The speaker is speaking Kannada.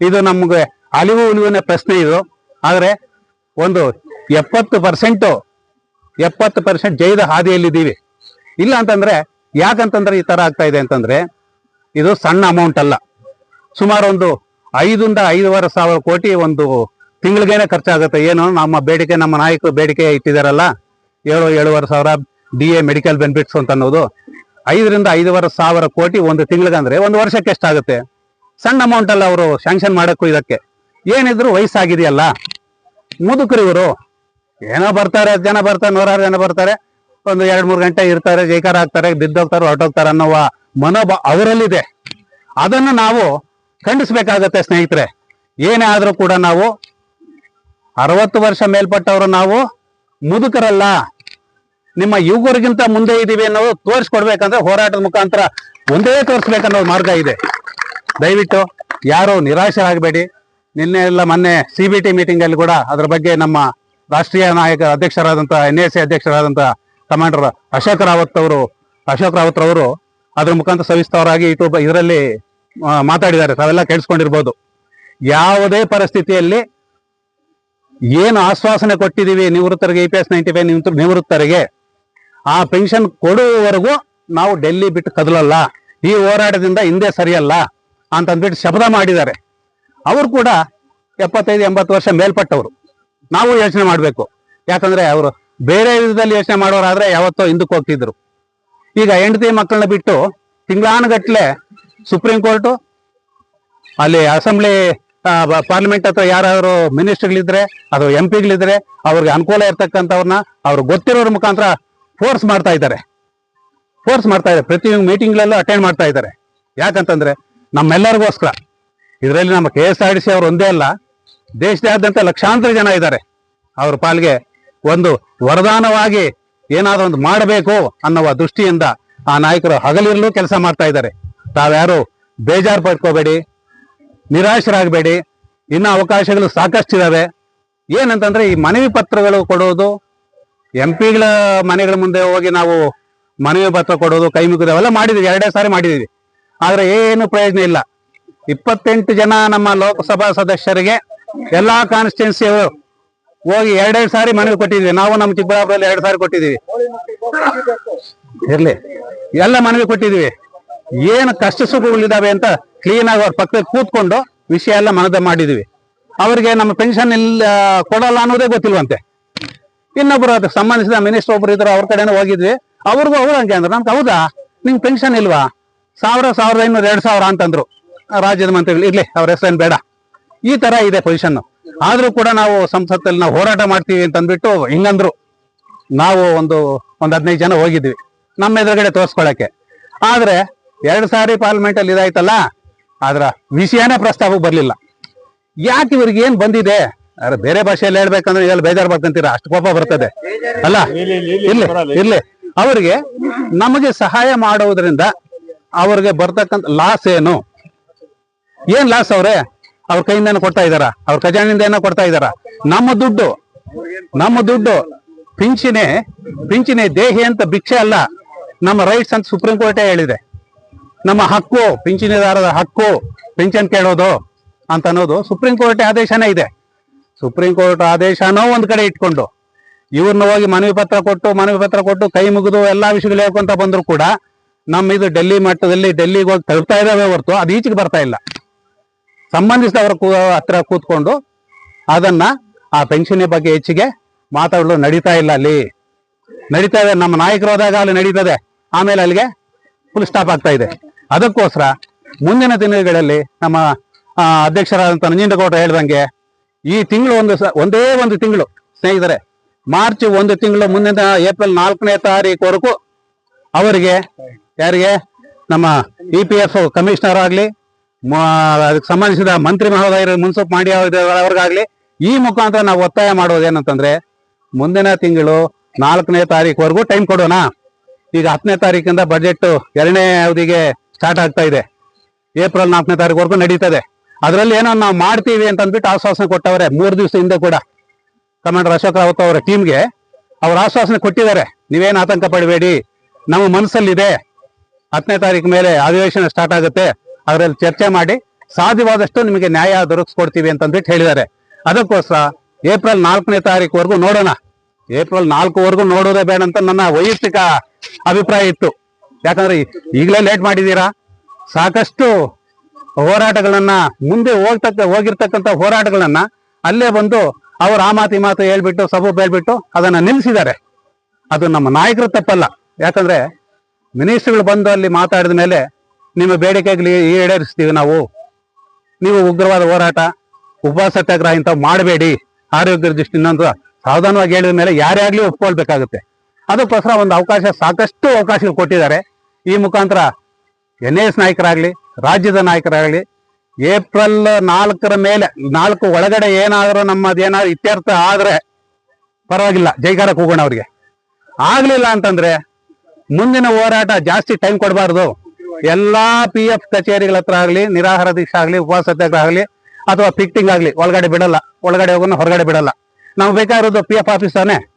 ಇದು ನಮ್ಗೆ ಅಲಿವು ಉಲಿವಿನ ಪ್ರಶ್ನೆ ಇದು. ಆದರೆ ಒಂದು ಎಪ್ಪತ್ತು ಪರ್ಸೆಂಟು ಎಪ್ಪತ್ತು ಪರ್ಸೆಂಟ್ ಜೈದ ಹಾದಿಯಲ್ಲಿದ್ದೀವಿ. ಇಲ್ಲ ಅಂತಂದ್ರೆ ಯಾಕಂತಂದ್ರೆ ಈ ತರ ಆಗ್ತಾ ಇದೆ ಅಂತಂದ್ರೆ ಇದು ಸಣ್ಣ ಅಮೌಂಟ್ ಅಲ್ಲ. ಸುಮಾರು ಒಂದು ಐದಿಂದ ಐದೂವರೆ ಸಾವಿರ ಕೋಟಿ ಒಂದು ತಿಂಗಳಿಗೇನೆ ಖರ್ಚಾಗುತ್ತೆ. ಏನು ನಮ್ಮ ಬೇಡಿಕೆ, ನಮ್ಮ ನಾಯಕರು ಬೇಡಿಕೆ ಇಟ್ಟಿದಾರಲ್ಲ. ಏಳು, ಏಳುವರೆ ಸಾವಿರ ಡಿ ಎ ಮೆಡಿಕಲ್ ಬೆನಿಫಿಟ್ಸ್ ಅಂತ ಅನ್ನೋದು. ಐದರಿಂದ ಐದೂವರೆ ಸಾವಿರ ಕೋಟಿ ಒಂದು ತಿಂಗಳಿಗಂದ್ರೆ ಒಂದು ವರ್ಷಕ್ಕೆ ಎಷ್ಟಾಗುತ್ತೆ? ಸಣ್ಣ ಅಮೌಂಟ್ ಅಲ್ಲಿ ಅವರು ಶಾಂಕ್ಷನ್ ಮಾಡಕ್ಕೂ ಇದಕ್ಕೆ. ಏನಿದ್ರು ವಯಸ್ಸಾಗಿದೆಯಲ್ಲ? ಮುದುಕರು ಇವರು ಏನೋ ಬರ್ತಾರೆ ಹತ್ತು ಜನ ಬರ್ತಾರೆ, ನೂರಾರು ಜನ ಬರ್ತಾರೆ, ಒಂದು ಎರಡು ಮೂರು ಗಂಟೆ ಇರ್ತಾರೆ, ಜೈಕಾರ ಆಗ್ತಾರೆ, ಬಿದ್ದೋಗ್ತಾರೆ, ಹೊರಟೋಗ್ತಾರೆ ಅನ್ನೋ ಮನೋಭ ಅವರಲ್ಲಿದೆ. ಅದನ್ನು ನಾವು ಖಂಡಿಸ್ಬೇಕಾಗತ್ತೆ ಸ್ನೇಹಿತರೆ. ಏನೇ ಆದರೂ ಕೂಡ ನಾವು ಅರವತ್ತು ವರ್ಷ ಮೇಲ್ಪಟ್ಟವರು ನಾವು ಮುದುಕರಲ್ಲ. ನಿಮ್ಮ ಯುವಕರಿಗಿಂತ ಮುಂದೆ ಇದ್ದೀವಿ ಅನ್ನೋದು ತೋರಿಸ್ಕೊಡ್ಬೇಕಂದ್ರೆ ಹೋರಾಟದ ಮುಖಾಂತರ ಒಂದೇ ತೋರಿಸ್ಬೇಕನ್ನೋ ಮಾರ್ಗ ಇದೆ. ದಯವಿಟ್ಟು ಯಾರು ನಿರಾಶರಾಗಬೇಡಿ. ನಿನ್ನೆ ಎಲ್ಲ ಮೊನ್ನೆ ಸಿ ಬಿ ಟಿ ಮೀಟಿಂಗ್ ಅಲ್ಲಿ ಕೂಡ ಅದ್ರ ಬಗ್ಗೆ ನಮ್ಮ ರಾಷ್ಟ್ರೀಯ ನಾಯಕ ಅಧ್ಯಕ್ಷರಾದಂತಹ ಎನ್ ಎ ಸಿ ಅಧ್ಯಕ್ಷರಾದಂತ ಕಮಾಂಡರ್ ಅಶೋಕ್ ರಾವತ್ ಅವರು, ಅಶೋಕ್ ರಾವತ್ ಅವರು ಅದ್ರ ಮುಖಾಂತರ ಸವಿಸ್ತವರಾಗಿ ಯೂಟ್ಯೂಬ್ ಇದರಲ್ಲಿ ಮಾತಾಡಿದ್ದಾರೆ. ತಾವೆಲ್ಲ ಕೇಳಿಸ್ಕೊಂಡಿರ್ಬೋದು. ಯಾವುದೇ ಪರಿಸ್ಥಿತಿಯಲ್ಲಿ ಏನು ಆಶ್ವಾಸನೆ ಕೊಟ್ಟಿದ್ದೀವಿ ನಿವೃತ್ತರಿಗೆ E P S ninety five ನಿವೃತ್ತರಿಗೆ, ಆ ಪೆನ್ಷನ್ ಕೊಡುವವರೆಗೂ ನಾವು ಡೆಲ್ಲಿ ಬಿಟ್ಟು ಕದಲಲ್ಲ. ಈ ಹೋರಾಟದಿಂದ ಹಿಂದೆ ಸರಿಯಲ್ಲ. ಅಂತ ಅಂದ್ಬಿಟ್ಟು ಶಬ್ದ ಮಾಡಿದ್ದಾರೆ. ಅವರು ಕೂಡ ಎಪ್ಪತ್ತೈದು, ಎಂಬತ್ತು ವರ್ಷ ಮೇಲ್ಪಟ್ಟವರು. ನಾವು ಯೋಚನೆ ಮಾಡಬೇಕು. ಯಾಕಂದ್ರೆ ಅವರು ಬೇರೆ ವಿಧದಲ್ಲಿ ಯೋಚನೆ ಮಾಡೋರಾದ್ರೆ ಯಾವತ್ತೋ ಹಿಂದಕ್ಕೆ ಹೋಗ್ತಿದ್ರು. ಈಗ ಹೆಂಡತಿ ಮಕ್ಕಳನ್ನ ಬಿಟ್ಟು ತಿಂಗಳಾನುಗಟ್ಲೆ ಸುಪ್ರೀಂ ಕೋರ್ಟು ಅಲ್ಲಿ ಅಸೆಂಬ್ಲಿ ಪಾರ್ಲಿಮೆಂಟ್ ಹತ್ರ ಯಾರಾದ್ರು ಮಿನಿಸ್ಟರ್ಗಳಿದ್ರೆ ಅಥವಾ ಎಂ ಪಿಗಳಿದ್ರೆ ಅವ್ರಿಗೆ ಅನುಕೂಲ ಇರ್ತಕ್ಕಂಥವ್ರನ್ನ ಅವ್ರು ಗೊತ್ತಿರೋರ ಮುಖಾಂತರ ಫೋರ್ಸ್ ಮಾಡ್ತಾ ಇದ್ದಾರೆ. ಫೋರ್ಸ್ ಮಾಡ್ತಾ ಇದ್ದಾರೆ. ಪ್ರತಿ ಮೀಟಿಂಗ್ಗಳಲ್ಲೂ ಅಟೆಂಡ್ ಮಾಡ್ತಾ ಇದ್ದಾರೆ. ಯಾಕಂತಂದ್ರೆ ನಮ್ಮೆಲ್ಲರಿಗೋಸ್ಕರ. ಇದರಲ್ಲಿ ನಮ್ಮ K S R T C ಅವರು ಒಂದೇ ಅಲ್ಲ, ದೇಶದಾದ್ಯಂತ ಲಕ್ಷಾಂತರ ಜನ ಇದ್ದಾರೆ. ಅವ್ರ ಪಾಲ್ಗೆ ಒಂದು ವರದಾನವಾಗಿ ಏನಾದರೂ ಒಂದು ಮಾಡಬೇಕು ಅನ್ನುವ ದೃಷ್ಟಿಯಿಂದ ಆ ನಾಯಕರು ಹಗಲಿರಲು ಕೆಲಸ ಮಾಡ್ತಾ ಇದ್ದಾರೆ. ತಾವ್ಯಾರು ಬೇಜಾರು ಪಡ್ಕೋಬೇಡಿ ನಿರಾಶರಾಗಬೇಡಿ, ಇನ್ನೂ ಅವಕಾಶಗಳು ಸಾಕಷ್ಟು ಇದ್ದಾವೆ ಏನಂತಂದ್ರೆ ಈ ಮನವಿ ಪತ್ರಗಳು ಕೊಡೋದು, ಎಂ ಪಿಗಳ ಮನೆಗಳ ಮುಂದೆ ಹೋಗಿ ನಾವು ಮನವಿ ಪತ್ರ ಕೊಡೋದು, ಕೈ ಮುಗಿದವೆಲ್ಲ ಮಾಡಿದೀವಿ, ಎರಡೇ ಸಾರಿ ಮಾಡಿದೀವಿ. ಆದ್ರೆ ಏನು ಪ್ರಯೋಜನ ಇಲ್ಲ. ಇಪ್ಪತ್ತೆಂಟು ಜನ ನಮ್ಮ ಲೋಕಸಭಾ ಸದಸ್ಯರಿಗೆ ಎಲ್ಲಾ ಕಾನ್ಸ್ಟಿಟ್ಯೂನ್ಸಿ ಹೋಗಿ ಎರಡೆರಡು ಸಾರಿ ಮನವಿ ಕೊಟ್ಟಿದ್ವಿ ನಾವು ನಮ್ಮ ಚಿಕ್ಕಬಳ್ಳಾಪುರದಲ್ಲಿ ಎರಡು ಸಾರಿ ಕೊಟ್ಟಿದೀವಿ ಇರ್ಲಿ. ಎಲ್ಲ ಮನವಿ ಕೊಟ್ಟಿದೀವಿ ಏನು ಕಷ್ಟ ಸುಖಗಳಿದಾವೆ ಅಂತ ಕ್ಲೀನ್ ಆಗಿ ಅವ್ರ ಪಕ್ಕದಲ್ಲಿ ಕೂತ್ಕೊಂಡು ವಿಷಯ ಎಲ್ಲ ಮನದ ಮಾಡಿದ್ವಿ ಅವರಿಗೆ ನಮ್ಮ ಪೆನ್ಷನ್ ಇಲ್ಲ, ಕೊಡಲ್ಲ ಅನ್ನೋದೇ ಗೊತ್ತಿಲ್ವಂತೆ. ಇನ್ನೊಬ್ರು ಅದಕ್ಕೆ ಸಂಬಂಧಿಸಿದ ಮಿನಿಸ್ಟರ್ ಒಬ್ರು ಇದ್ರು, ಅವ್ರ ಕಡೆನೂ ಹೋಗಿದ್ವಿ. ಅವ್ರಿಗೂ ಅವ್ರು ಹಂಗೆ ಅಂದ್ರೆ. ನಮ್ಗೆ ಹೌದಾ? ನಿಮ್ಗೆ ಪೆನ್ಷನ್ ಇಲ್ವಾ? ಸಾವಿರ ಸಾವಿರದ ಐನೂರು ಎರಡು ಸಾವಿರ ಅಂತಂದ್ರು. ರಾಜ್ಯದ ಮಂತ್ರಿಗಳು ಇರ್ಲಿ ಅವ್ರ ಹೆಸರೇನು ಬೇಡ. ಈ ತರ ಇದೆ ಪೊಸಿಷನ್ ಆದ್ರೂ ಕೂಡ ನಾವು ಸಂಸತ್ತಲ್ಲಿ ನಾವು ಹೋರಾಟ ಮಾಡ್ತೀವಿ ಅಂತ ಅಂದ್ಬಿಟ್ಟು ಹಿಂಗಂದ್ರು. ನಾವು ಒಂದು ಒಂದ್ ಹದಿನೈದು ಜನ ಹೋಗಿದ್ವಿ. ನಮ್ಮ ಎದುರುಗಡೆ ತೋರಿಸ್ಕೊಳಕ್ಕೆ. ಆದ್ರೆ ಎರಡು ಸಾರಿ ಪಾರ್ಲಿಮೆಂಟ್ ಅಲ್ಲಿ ಇದಾಯ್ತಲ್ಲ ಆದ್ರ ವಿಷಯನೇ ಪ್ರಸ್ತಾಪಕ್ಕೆ ಬರ್ಲಿಲ್ಲ. ಯಾಕೆ ಇವ್ರಿಗೆ ಏನ್ ಬಂದಿದೆ? ಅರೆ ಬೇರೆ ಭಾಷೆಯಲ್ಲಿ ಹೇಳ್ಬೇಕಂದ್ರೆ ಇದೆಲ್ಲ ಬೇಜಾರು ಬರ್ಕಂತೀರಾ ಅಷ್ಟು ಕೋಪ ಬರ್ತದೆ. ಅಲ್ಲ ಇಲ್ಲಿ ಇರ್ಲಿ. ಅವರಿಗೆ ನಮಗೆ ಸಹಾಯ ಮಾಡುವುದರಿಂದ ಅವ್ರಿಗೆ ಬರ್ತಕ್ಕಂತ ಲಾಸ್ ಏನು? ಏನ್ ಲಾಸ್ ಅವ್ರೆ? ಅವ್ರ ಕೈಯಿಂದ ಕೊಡ್ತಾ ಇದಾರ ಅವ್ರ ಖಜಾನೆಯಿಂದ ಏನೋ ಕೊಡ್ತಾ ಇದಾರ ನಮ್ಮ ದುಡ್ಡು ನಮ್ಮ ದುಡ್ಡು ಪಿಂಚಣಿ ಪಿಂಚಣಿ ದೇಹಿ ಅಂತ ಭಿಕ್ಷೆ ಅಲ್ಲ. ನಮ್ಮ ರೈಟ್ಸ್ ಅಂತ ಸುಪ್ರೀಂ ಕೋರ್ಟೇ ಹೇಳಿದೆ. ನಮ್ಮ ಹಕ್ಕು ಪಿಂಚಣಿದಾರರ ಹಕ್ಕು ಪಿಂಚಣಿ ಕೇಳೋದು ಅಂತ ಅನ್ನೋದು ಸುಪ್ರೀಂ ಕೋರ್ಟ್ ಆದೇಶನೇ ಇದೆ. ಸುಪ್ರೀಂ ಕೋರ್ಟ್ ಆದೇಶನೋ ಒಂದ್ ಕಡೆ ಇಟ್ಕೊಂಡು ಇವ್ರನ್ನ ಹೋಗಿ ಮನವಿ ಪತ್ರ ಕೊಟ್ಟು, ಮನವಿ ಪತ್ರ ಕೊಟ್ಟು ಕೈ ಮುಗಿದು ಎಲ್ಲಾ ವಿಷಯಗಳು ಹೇಳ್ಕೊಂತ ಬಂದ್ರು ಕೂಡ ನಮ್ಮ ಇದು ಡೆಲ್ಲಿ ಮಟ್ಟದಲ್ಲಿ ಡೆಲ್ಲಿಗೆ ಹೋಗಿ ತಲುಪ್ತಾ ಇದಾವೆ ಹೊರತು ಅದು ಈಚೆಗೆ ಬರ್ತಾ ಇಲ್ಲ. ಸಂಬಂಧಿಸಿದವರ ಕೂ- ಹತ್ರ ಕೂತ್ಕೊಂಡು ಅದನ್ನ ಆ ಪೆನ್ಷನ್ ಬಗ್ಗೆ ಹೆಚ್ಚಿಗೆ ಮಾತಾಡಲು ನಡೀತಾ ಇಲ್ಲ ಅಲ್ಲಿ. ನಡೀತಾ ಇದೆ, ನಮ್ಮ ನಾಯಕರು ಹೋದಾಗ ಅಲ್ಲಿ ನಡೀತದೆ. ಆಮೇಲೆ ಅಲ್ಲಿಗೆ ಫುಲ್ ಸ್ಟಾಪ್ ಆಗ್ತಾ ಇದೆ. ಅದಕ್ಕೋಸ್ಕರ ಮುಂದಿನ ದಿನಗಳಲ್ಲಿ ನಮ್ಮ ಅಧ್ಯಕ್ಷರಾದಂಥ ನಂಜನಗೌಡರು ಹೇಳ್ದಂಗೆ ಈ ತಿಂಗಳು ಒಂದು ಒಂದೇ ಒಂದು ತಿಂಗಳು ಸ್ನೇಹಿತರೆ. ಮಾರ್ಚ್ ಒಂದು ತಿಂಗಳು ಮುಂದಿನ ಏಪ್ರಿಲ್ ನಾಲ್ಕನೇ ತಾರೀಕುವರೆಗೂ ಅವರಿಗೆ, ಯಾರಿಗೆ? ನಮ್ಮ ಇ ಪಿ ಎಫ್ ಕಮಿಷನರ್ ಆಗಲಿ ಅದಕ್ಕೆ ಸಂಬಂಧಿಸಿದ ಮಂತ್ರಿ ಮಹೋದಯರು ಮುನ್ಸೂಪ್ ಮಾಡಿ ಅವ್ರಿಗಾಗ್ಲಿ, ಈ ಮುಖಾಂತರ ನಾವು ಒತ್ತಾಯ ಮಾಡೋದು ಏನಂತಂದ್ರೆ, ಮುಂದಿನ ತಿಂಗಳು ನಾಲ್ಕನೇ ತಾರೀಕುವರೆಗೂ ಟೈಮ್ ಕೊಡೋಣ. ಈಗ ಹತ್ತನೇ ತಾರೀಕಿಂದ ಬಜೆಟ್ ಎರಡನೇ ಅವಧಿಗೆ ಸ್ಟಾರ್ಟ್ ಆಗ್ತಾ ಇದೆ. ಏಪ್ರಿಲ್ ನಾಲ್ಕನೇ ತಾರೀಕುವರೆಗೂ ನಡೀತದೆ. ಅದರಲ್ಲಿ ಏನೋ ನಾವು ಮಾಡ್ತೀವಿ ಅಂತ ಅಂದ್ಬಿಟ್ಟು ಆಶ್ವಾಸನೆ ಕೊಟ್ಟವ್ರೆ, ಮೂರು ದಿವಸ ಹಿಂದೆ ಕೂಡ. ಕಮಾಂಡರ್ ಅಶೋಕ್ ರಾವತ್ ಅವರ ಟೀಮ್ಗೆ ಅವ್ರ ಆಶ್ವಾಸನೆ ಕೊಟ್ಟಿದ್ದಾರೆ. ನೀವೇನು ಆತಂಕ ಪಡಬೇಡಿ. ನಮ್ಮ ಮನಸ್ಸಲ್ಲಿದೆ. ಹತ್ತನೇ ತಾರೀಕು ಮೇಲೆ ಅಧಿವೇಶನ ಸ್ಟಾರ್ಟ್ ಆಗುತ್ತೆ. ಅದರಲ್ಲಿ ಚರ್ಚೆ ಮಾಡಿ ಸಾಧ್ಯವಾದಷ್ಟು ನಿಮಗೆ ನ್ಯಾಯ ದೊರಕಿಸ್ಕೊಡ್ತೀವಿ ಅಂತಂದ್ಬಿಟ್ಟು ಹೇಳಿದ್ದಾರೆ. ಅದಕ್ಕೋಸ್ಕರ ಏಪ್ರಿಲ್ ನಾಲ್ಕನೇ ತಾರೀಕುವರೆಗೂ ನೋಡೋಣ. ಏಪ್ರಿಲ್ ನಾಲ್ಕುವರೆಗೂ ನೋಡೋದೇ ಬೇಡ ಅಂತ ನನ್ನ ವೈಯಕ್ತಿಕ ಅಭಿಪ್ರಾಯ ಇತ್ತು. ಯಾಕಂದ್ರೆ ಈಗಲೇ ಲೇಟ್ ಮಾಡಿದ್ದೀರಾ? ಸಾಕಷ್ಟು ಹೋರಾಟಗಳನ್ನ ಮುಂದೆ ಹೋಗ್ತಕ್ಕ ಹೋಗಿರ್ತಕ್ಕಂಥ ಹೋರಾಟಗಳನ್ನ ಅಲ್ಲೇ ಬಂದು ಅವ್ರು ಆ ಮಾತು ಈ ಮಾತು ಹೇಳ್ಬಿಟ್ಟು, ಸಬೂಬ್ ಹೇಳ್ಬಿಟ್ಟು ಅದನ್ನ ನಿಲ್ಲಿಸಿದ್ದಾರೆ. ಅದು ನಮ್ಮ ನಾಯಕರ ತಪ್ಪಲ್ಲ. ಯಾಕಂದ್ರೆ ಮಿನಿಸ್ಟ್ರುಗಳು ಬಂದು ಅಲ್ಲಿ ಮಾತಾಡಿದ ಮೇಲೆ ನಿಮ್ಮ ಬೇಡಿಕೆಗಳು ಈಡೇರಿಸ್ತೀವಿ ನಾವು. ನೀವು ಉಗ್ರವಾದ ಹೋರಾಟ ಉಪವಾಸ ಸತ್ಯಾಗ್ರಹ ಇಂಥವು ಮಾಡಬೇಡಿ. ಆರೋಗ್ಯದ ದೃಷ್ಟಿಯಿಂದ ಸಾವಧಾನವಾಗಿ ಹೇಳಿದ ಮೇಲೆ ಯಾರೇ ಆಗಲಿ ಒಪ್ಕೊಳ್ಬೇಕಾಗುತ್ತೆ ಅದಕ್ಕೋಸ್ಕರ ಒಂದು ಅವಕಾಶ, ಸಾಕಷ್ಟು ಅವಕಾಶಗಳು ಕೊಟ್ಟಿದ್ದಾರೆ. ಈ ಮುಖಾಂತರ ಎನ್ ಎಸ್ ನಾಯಕರಾಗ್ಲಿ, ರಾಜ್ಯದ ನಾಯಕರಾಗಲಿ, ಏಪ್ರಿಲ್ ನಾಲ್ಕರ ಮೇಲೆ, ನಾಲ್ಕು ಒಳಗಡೆ ಏನಾದರೂ ನಮ್ಮದೇನಾದ್ರು ಇತ್ಯರ್ಥ ಆದರೆ ಪರವಾಗಿಲ್ಲ. ಜೈಕಾರ ಕೂಗೋಣ ಅವ್ರಿಗೆ. ಆಗಲಿಲ್ಲ ಅಂತಂದ್ರೆ ಮುಂದಿನ ಹೋರಾಟ ಜಾಸ್ತಿ ಟೈಮ್ ಕೊಡಬಾರ್ದು. ಎಲ್ಲಾ ಪಿ ಎಫ್ ಕಚೇರಿಗಳ ಹತ್ರ ಆಗ್ಲಿ, ನಿರಾಹಾರ ದೀಕ್ಷೆ ಆಗ್ಲಿ, ಉಪವಾಸ ಸತ್ಯಾಗ್ರಹ ಆಗ್ಲಿ, ಅಥವಾ ಪಿಕ್ಟಿಂಗ್ ಆಗ್ಲಿ, ಒಳಗಡೆ ಬಿಡಲ್ಲ. ಒಳಗಡೆ ಹೋಗೋಣ ಹೊರಗಡೆ ಬಿಡಲ್ಲ. ನಾವು ಬೇಕಾಗಿರೋದು ಪಿ ಎಫ್ ಆಫೀಸ್ ತಾನೆ?